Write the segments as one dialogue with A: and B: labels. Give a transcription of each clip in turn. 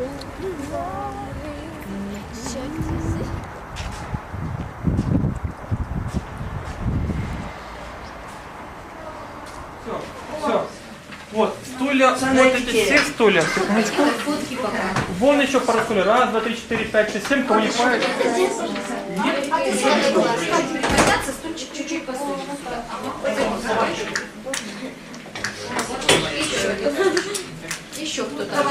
A: Все. Вот, стулья, вот эти все стулья, секундочку. Вон еще пару стульев. Раз, два, три, четыре, пять, шесть, семь. Кого не хватит?
B: Еще кто-то.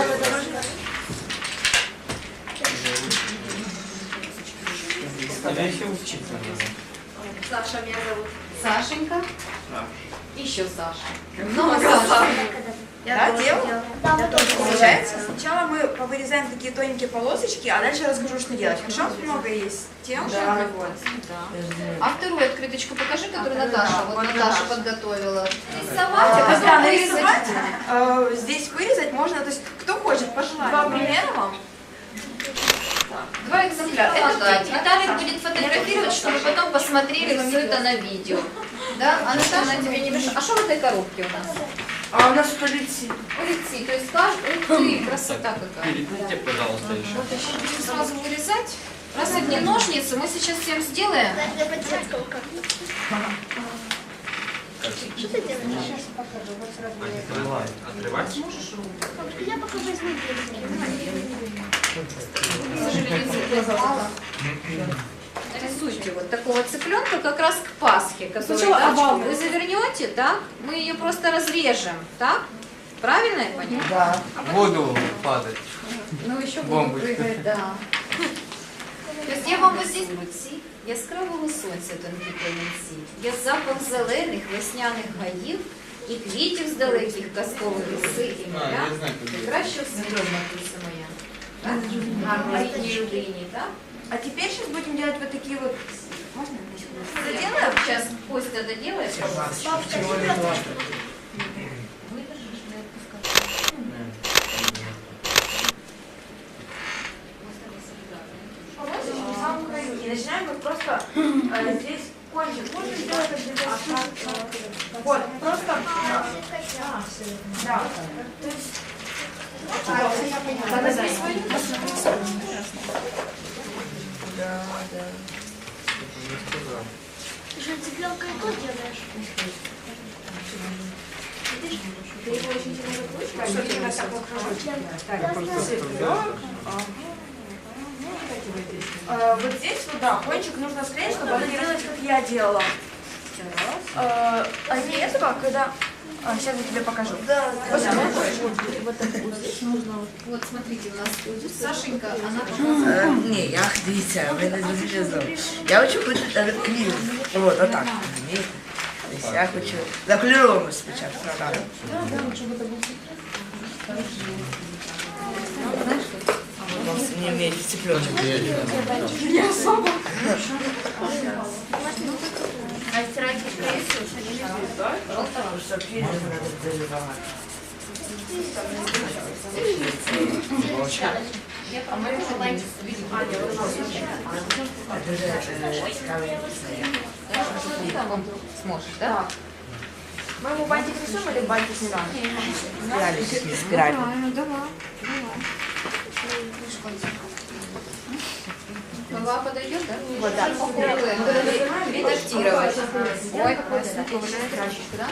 A: Я еще учиться надо.
B: Саша меня зовут. Сашенька. Еще Саша. Много Саша.
C: Да, делаю? Получается? Сначала мы повырезаем такие тоненькие полосочки, а дальше расскажу, что делать. Хорошо? Много есть тем,
B: Да, вот. Да. А вторую открыточку покажи, которую Наташа. Вот Наташа подготовила. Рисовать, а
C: Когда
B: потом
C: нарисовать,
B: вырезать.
C: э, здесь вырезать можно, то есть кто хочет, пожелать. Два примера вам.
B: Два экземпляра. Это Виталик будет фотографировать, чтобы потом посмотрели все это на видео. Да? А Наташа тебе не мешает. А что в этой коробке у нас?
C: А у нас полиции.
B: Улицы, то есть каждый, ух ты, красота какая.
A: Передайте, пожалуйста, еще.
B: Вот еще будем сразу вырезать. Раз не ножницы, мы сейчас всем сделаем.
A: Отрывать?
B: К сожалению, цыпленка мало. Нарисуйте вот такого цыпленка как раз к Пасхе, который да, вы завернете, так? Мы ее просто разрежем, так? Правильно я поняла?
D: Да. В воду падать.
B: Ну еще буду
D: Бомбочка.
B: прыгать, да. То есть я вам ось здесь ці яскравого сонця тонкі промінці, є запах зелених весняних гаїв і квітів з далеких казкових ліси і
D: А,
B: моря.
D: я знаю, куди.
B: Краще всього матуся моя. Так? Гарна літній людині, так?
C: А теперь сейчас будем делать вот такие вот... Можно я здесь вот
B: Заделаем? Сейчас Костя доделает. Выдержишь, не отпускай.
C: полосочки в самом краю. И начинаем вот просто э, здесь кончик. Можно сделать обязательно. Вот, просто... Да. То есть...
B: Надо здесь свою?
E: Ты же цыпленка и кот делаешь?
C: Ты его очень сильно закручиваешь, Вот здесь вот, да, кончик нужно склеить, чтобы оно делалось, как я делала. Э, А этого, когда... А, сейчас я тебе покажу. Да,
B: Вот смотрите, у нас Сашенька, она
F: Е, Ні, я дивіться, ви не зрозуміли знову. Я хочу бути е, клін. От, отак. розумієте? Тобто Я хочу закольоровано спочатку. Так. Не вміють цыпленок.
B: А стирать
F: Тому що клін треба дуже багато.
B: А мы желаем
F: А дуже е, цікавий
B: Там сможешь, да?
C: Мы ему бантик рисуем или бантик не надо?
F: спіралі. Спіралі.
B: Голова подойдет, да? Вот, да. Редактировать. Ой, какой такой красочка, да?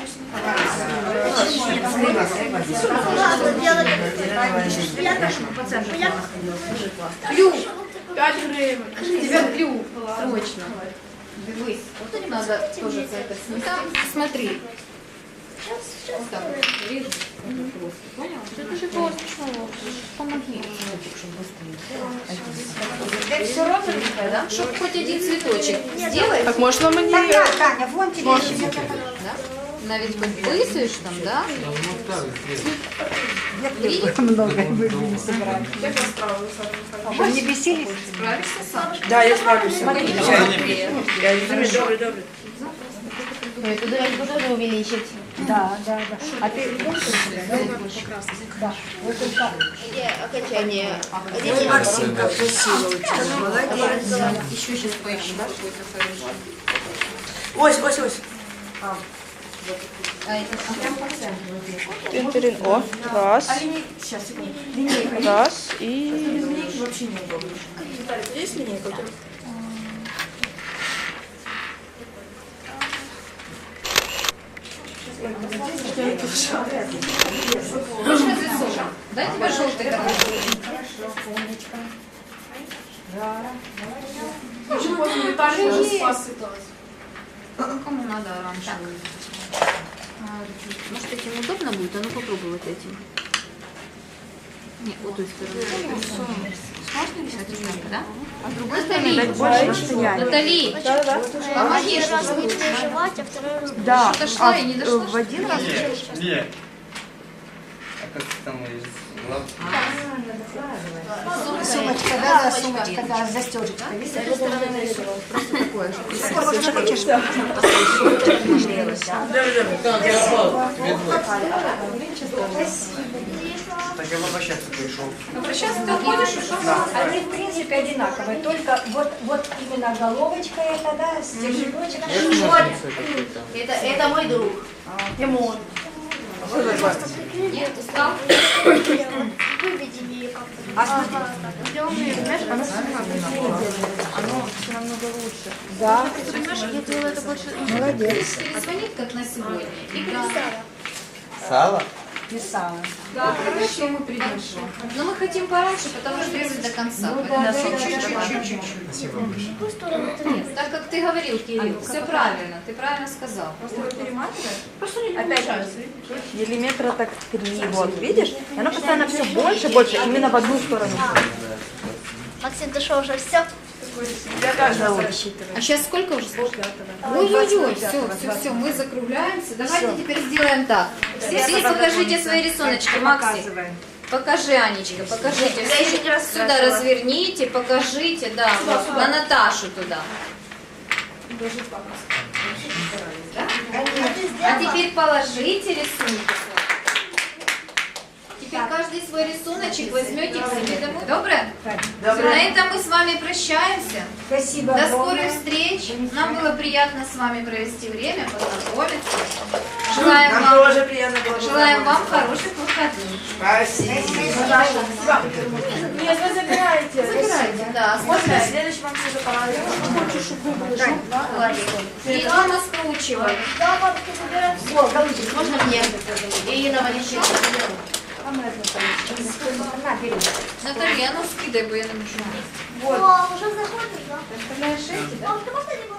B: Клюв. Пять гривен. Тебе клюв. Срочно. Дивись. Вот надо тоже это снять. Там, смотри. Вот так вот. Просто. Понял? Это же просто. Помоги. Ты все розовенькое, да? Чтоб хоть один цветочек сделай. Так можно мне? Таня, вон тебе Да? Навіть хоть высуешь там, да? Видишь?
C: Не бесились?
B: Справишься сам.
F: Да, я справлюся.
B: Смотри,
F: Я добре.
E: Окончание.
F: Максимка, красиво Молодець.
B: Еще сейчас поищу, да, какой-то хороший.
F: Ось, ось, ось.
B: А это прям по центру.
G: Тин-тирин. О, раз,
C: А линей... Сейчас, секунду. Линейка.
G: раз
C: Без
G: и...
C: линейки вообще неудобно.
G: Есть линейка?
B: Хочешь разрисовывать? Дай тебе желтый такой.
C: Очень поздно Виталий посыпалась.
B: Кому надо оранжевый?
H: Может, этим удобно будет? А ну попробуй вот этим. Нет, вот той стороны. Сможешь нарисовать ребенка, да?
B: А с другой стороны?
C: Больше расстояния.
B: Натали, помоги,
E: Один раз
B: что
E: будет переживать, а второй раз
C: Да.
B: Что-то шла
C: а
B: и не
C: в-
B: дошла,
C: В один раз
A: Нет.
D: А как там из лап?
B: Сумочка, да, да, сумочка, да, застежечка.
D: Так я возвращаться пришел.
B: Обращаться ты уходишь, и что?
I: Они в принципе одинаковые, только вот, вот именно головочка это, да, стерженечек.
B: Это, это мой друг. Тимон. Нет, устал?
E: выведи ее как-то.
B: Перезвонит, как на сегодня. И.
D: Сало?
I: Писала.
B: Да, хорошо, мы придем. Но мы хотим пораньше, потому что резать до конца. Поэтому чуть-чуть.
D: Спасибо большое.
E: В какую сторону ты
B: Нет, так как ты говорил, Кирилл, все правильно, ты правильно сказал.
C: Опять же, миллиметра так три, вот, видишь? И оно постоянно все больше, больше, именно в одну сторону.
E: Максим, ты что, уже все?
C: Я рассчитываю.
B: А сейчас сколько уже? Ой-ой-ой, все, все, все, мы закругляемся. Давайте теперь сделаем так. Все покажите свои рисуночки, Макси. Покажи, Анечка, покажите. Все сюда разверните, покажите, да, вот, на Наташу туда. Да? А теперь положите рисунки. Каждый свой рисуночек возьмете к себе домой. Доброе? На этом мы с вами прощаемся.
I: Спасибо.
B: До скорых встреч. Нам было приятно с вами провести время, познакомиться. Желаем
F: Нам
B: вам,
F: тоже приятно было
B: желаем вам хороших выходных.
F: Спасибо.
C: Нет, вы забираете.
B: Забирайте, да,
C: Можно следующий вам все заполняю.
B: И дома скручивай.
E: Да, папа, ты забираешь.
B: Можно мне? И на Валерчик. Наталья, а ну скидай, бо я не можу.
E: О, уже заходишь, да?
B: Представляешь эти, да?
E: Ты можно либо